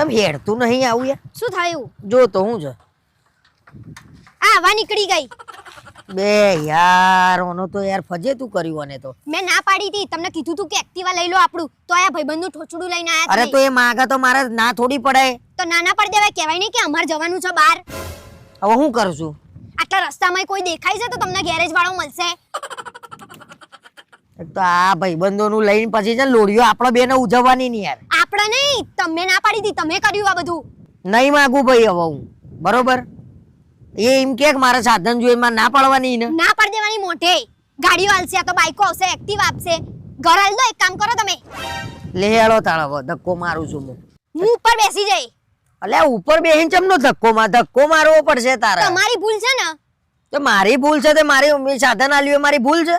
તમે હેડતું નહીં આવું યાર. શું થયું જો તો હું જ. આ વા નીકળી ગઈ. બે યાર ઓનો તો યાર ફજે તું કર્યું અને તો. મેં ના પાડી હતી. તમને કીધું તું કે એક્ટિવા લઈ લો આપણું. તો આ ભાઈબંધનું ઠોચડું લઈને આયા અરે તો એ માગા તો મારે ના થોડી પડે તો ના પડી દેવાય કહેવાય નહીં કે અમારે જવાનું છે બહાર. હવે હું કરું છું? આટલા રસ્તામાં કોઈ દેખાય છે તો તમને ગેરેજ વાળો મળશે. તો આ ભાઈબંધોનું લઈને પછી છે ને લોડીઓ આપણો બેને ઉજવવાની નહીં યાર. આપણે નહીં. તમે ના પાડી હતી તમે કર્યું આ બધું. નહીં માગું ભાઈ હવે હું. બરોબર? એ એમ કે મારે સાધન જોઈએ મારે ના પાડવાની ને. ના પાડી દેવાની મોઢે. ગાડીઓ હાલશે તો બાઈકો આવશે એક્ટિવ આપશે. ઘર હાલ દો એક કામ કરો તમે. લેહેડો તાળ હવે ધક્કો મારું છું હું. હું ઉપર બેસી જઈ. અલ્યા ઉપર બેહીન ચમનો ધક્કો માં ધક્કો મારવો પડશે તારે. તમારી ભૂલ છે ને. તો મારી ભૂલ છે તે મારી સાધન આલ્યું એ મારી ભૂલ છે?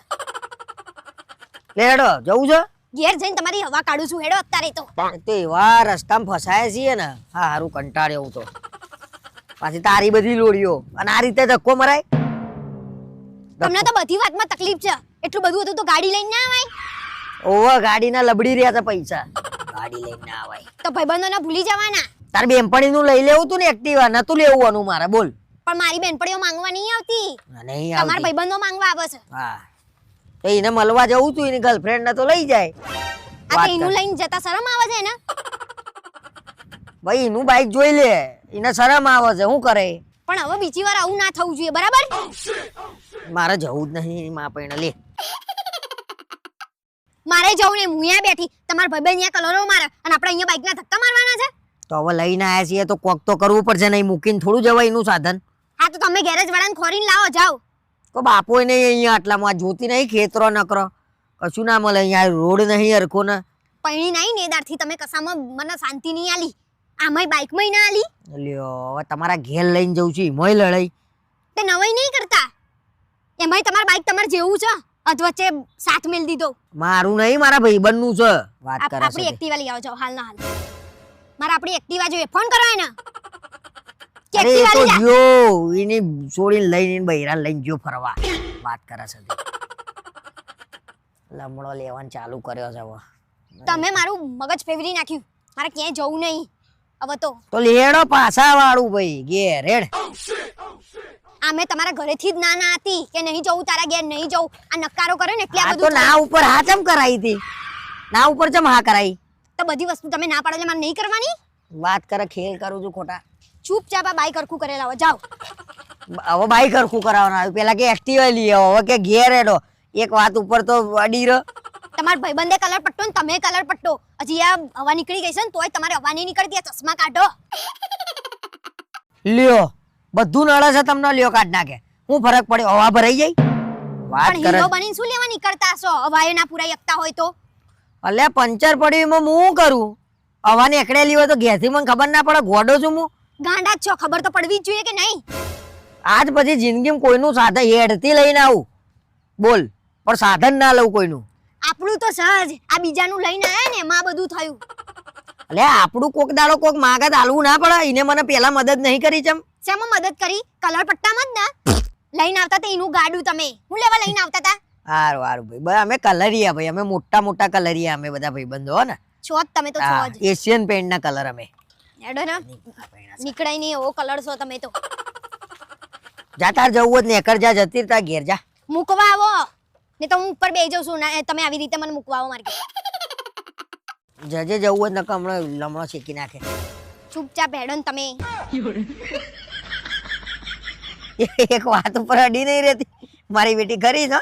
લેહેડો જવું છે? ઘેર જઈને તમારી હવા કાઢું છું હેડો અત્યારે તો. તે એવા રસ્તામાં ફસાયા છીએ ને હા હારું કંટાળ્યો હું તો. પાછી તારી બધી લોડીઓ અને આ રીતે ધક્કો મરાય. તમને તો બધી વાતમાં તકલીફ છે. એટલું બધું હતું તો ગાડી લઈને ના આવાય? ઓવા ગાડીના લબડી રહ્યા છે પૈસા. ગાડી લઈને ના આવાય. તો ભાઈબંધોને ભૂલી જવાના? તાર બેનપણીનું લઈ લેવું તું ને એક્ટિવા નતું લેવું આનું મારે બોલ. પણ મારી બેનપણીઓ માંગવા નહીં આવતી. નહીં તમારા આવતી. ભાઈબંધો માંગવા આવે છે. હા. તો એને મળવા જવું તું એની ગર્લફ્રેન્ડ ને તો લઈ જાય. આ તો એનું લઈને જતા શરમ આવે છે ને? ભાઈ એનું બાઈક જોઈ લે. એને શરમ આવે છે શું કરે? પણ હવે બીજી વાર આવું ના થવું જોઈએ બરાબર? મારે જવું જ નહીં મા પૈણ લે. મારે જવું ને હું અહીંયા બેઠી. તમારા ભાઈબંધ અહીંયા કલરો મારે અને આપણે અહીંયા બાઈકના ધક્કા મારવાના છે? તો હવે લઈને આવ્યા છીએ તો કોક તો કરવું પડશે નહીં મૂકીને થોડું જવાય એનું સાધન. હા તો તમે ગેરેજ વાળાને ખોરીને લાવો જાઓ. તો બાપો નહીં અહીંયા આટલામાં જોતી નહીં ખેતરો નકરો. કશું ના મળે અહીંયા રોડ નહીં હરખો ને. પૈણી નહીં નેદારથી તમે કસામાં મને શાંતિ નહીં આલી. આમાંય બાઇકમાંય ના આલી. લ્યો હવે તમારા ઘેર લઈને જઉં છું એમાંય લડાઈ. તે નવાઈ નહીં કરતા. એમાંય તમારું બાઈક તમારે જેવું છે. અધવચ્ચે સાથ મેલ દીધો. મારું નહીં મારા ભાઈબંધનું છે. વાત કરે આપણી છે. તે. એક્ટિવા લઈ આવજો. હાલ ના હાલ. મારે આપણી એક્ટિવા જોઈએ. ફોન કરો એને. અરે એ તો જો એને છોડીને લઈને બૈરા લઈને જો ફરવા. વાત કરે છે લમડો લેવાનું ચાલુ કર્યો છે હવે. તમે મારું મગજ ફેવરી નાખ્યું. મારે ક્યાંય જવું નહીં. હવે તો. તો લેડો પાછા વાળું ભાઈ ઘેર હેડ આ મેં તમારા ઘરેથી જ ના ના હતી કે નહીં જવું તારા ઘેર નહીં જવું. આ નકારો કર્યો ને એટલે આ બધું ના ઉપર હા ચમ કરાઈ હતી? ના ઉપર ચમ હા કરાઈ? તો બધી વસ્તુ તમે ના પાડો એટલે મારે નહીં કરવાની? વાત કરે ખેલ કરું છું ખોટા. ચૂપચાપ આ બાઈક હરખું કરેલા હવે જાઓ. હવે બાઈક હરખું કરાવવાના આવ્યું. પેલા કે એક્ટિવા લઈ આવો હવે કે ઘેર એડો. એક વાત ઉપર તો અડી રહ્યો તમાર ભાઈબંધે કલર પટ્ટો ને તમે કલર પટ્ટો. હજી આ હવા નીકળી ગઈ છે ને તોય તમારે હવા નહીં નીકળતી આ ચશ્મા કાઢો. લ્યો બધું નળે છે તમને લ્યો કાઢ નાખે. હું ફરક પડ્યો? હવા ભરાઈ જાય વાત કરે હીરો બનીને શું લેવા નીકળતા હશો હવાયો ના પૂરા એકતા હોય તો. અલે પંચર પડ્યું એમાં હું કરું? હવાની એકડેલી હોય તો ઘેરથી મને ખબર ના પડે ગોડો છું હું. ગાંડા છો ખબર તો પડવી જ જોઈએ કે નહીં? આજ પછી જિંદગીમાં કોઈનું સાધન હેડથી લઈને આવું. બોલ પણ સાધન ના લઉં કોઈનું. આપણું તો સહજ આ બીજાનું લઈને આવ્યા ને એમાં બધું થયું. એટલે આપણું કોક દાડો કોક માગત આલવું ના પડે એને મને પેલા મદદ નહીં કરી ચમ. શેમાં મદદ કરી? કલર પટ્ટામાં જ ના? લઈને આવતા તે એનું ગાડું તમે. હું લેવા લઈને આવતા હતા હારું હારું ભાઈ. અમે કલરિયા ભાઈ. અમે મોટા મોટા કલરિયા અમે બધા ભાઈ બંધો હો ને. છો તમે તો છો જ. એશિયન પેન્ટ ના કલર અમે. એડો ના. નીકળાય નહીં એવો કલર છો તમે તો. જાતાર જવું જ ને એકર જા જતી તા ઘેર જા. મૂકવા આવો. ને તો હું ઉપર બેહી જાઉં છું. ના, તમે આવી રીતે મને મૂકવા આવો મારે જજે જવું જ નકા હમણાં લમણો શેકી નાખે. ચૂપચાપ હેડો ને તમે. એક વાત ઉપર અડી નહીં રહેતી. મારી બેટી ખરી છે હો?